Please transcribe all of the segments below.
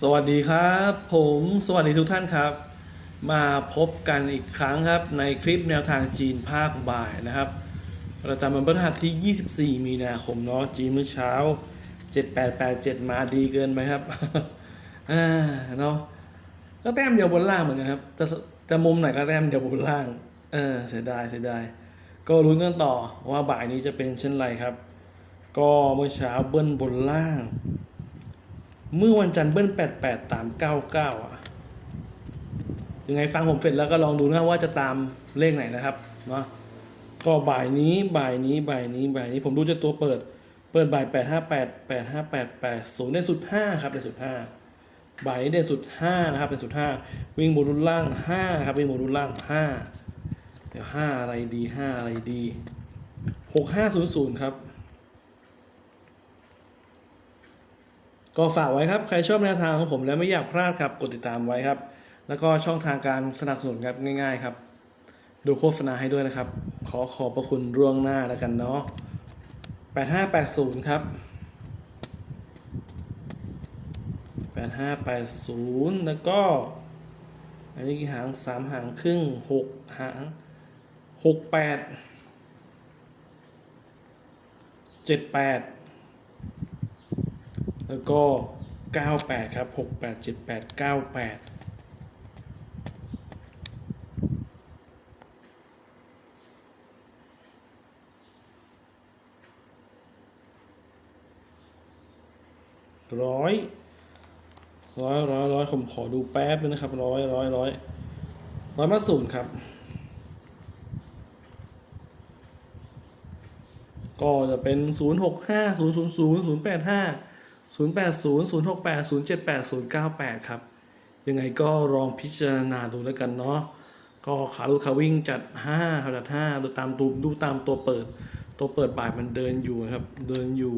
สวัสดีครับ ผมสวัสดีทุกท่านครับ มาพบกันอีกครั้งครับ ในคลิปแนวทางจีนภาคบ่ายนะครับ ประจำวันพฤหัสที่ 24 มีนาคมเนาะจีนมื้อเช้า 7887 มาดีเกินไปครับอ่าเนาะก็แต้มเดียวบนล่างเหมือนกันครับจะจะมุมไหนก็แต้มเดียวบนล่างเออเสียดายเสียดายก็ลุ้นกันต่อว่าบ่ายนี้จะเป็นเช่นไรครับ ก็เมื่อเช้าเบิ้ลบนล่าง เมื่อวันจันทร์เบิ้ล88ตาม99อะยังไงฟังผมเสร็จแล้วก็ลองดูนะว่าจะตามเลขไหนนะครับเนาะก็บ่ายนี้บ่ายนี้บ่ายนี้บ่ายนี้ผมดูจะตัวเปิด เปิดบ่าย858 858 80เด่นสุด5ครับเด่นสุด5บ่ายนี้เด่นสุด5นะครับเด่นสุด5วิ่งโมดูลล่าง5ครับวิ่งโมดูลล่าง5เดี๋ยว5อะไรดี5อะไรดี6500ครับ ก็ฝากไว้ครับ ใครชอบแนวทางของผมและไม่อยากพลาดครับ กดติดตามไว้ครับ แล้วก็ช่องทางการสนับสนุนครับง่าย ๆ ครับ ดูโฆษณาให้ด้วยนะครับ ขอขอบพระคุณร่วงหน้าแล้วกันเนาะ8580 ครับ 8580 แล้วก็ อันนี้กี่หาง 3 หางครึ่ง 6 หาง 68 78 แล้วก็ 98 ครับ 68 78 98ร้อยร้อยร้อยร้อยผมขอดูแป๊บนึงนะครับร้อยร้อยร้อยร้อยมาศูนย์ครับ ก็จะเป็น 0 6 5 0 0 0 0 8 5 0 8 0 0 6 8 0 7 8 0 9 8 ครับ ยังไงก็ลองพิจารณาดูแล้วกันเนาะก็ขาลูกขาวิ่งจัด5ครับจัด5ดูตามตูดูตามตัวเปิด ตัวเปิดบ่ายมันเดินอยู่ครับ เดินอยู่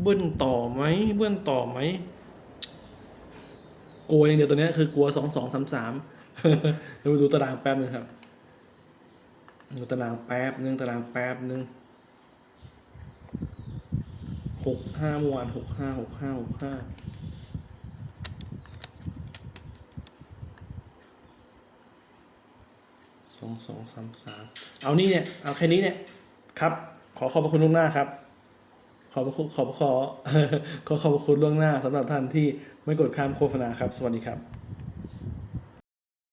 เบิ้ลต่อไหมเบิ้ลต่อไหมกลัวอย่างเดียวตัวเนี้ยคือกลัวสองสองสามสามเดี๋ยวไปดูตารางแป๊บนึงครับ ดูตารางแป๊บนึงตารางแป๊บนึง หกห้าเมื่อวานหกห้าหกห้าหกห้าสองสองสามสามเอานี่เนี่ย เอาแค่นี้เนี่ยครับ ขอขอบพระคุณล่วงหน้าครับ ขอบพระคุณขอบขอขอขอบพระคุณล่วงหน้าสำหรับท่านที่ไม่กดข้ามโฆษณาครับ สวัสดีครับ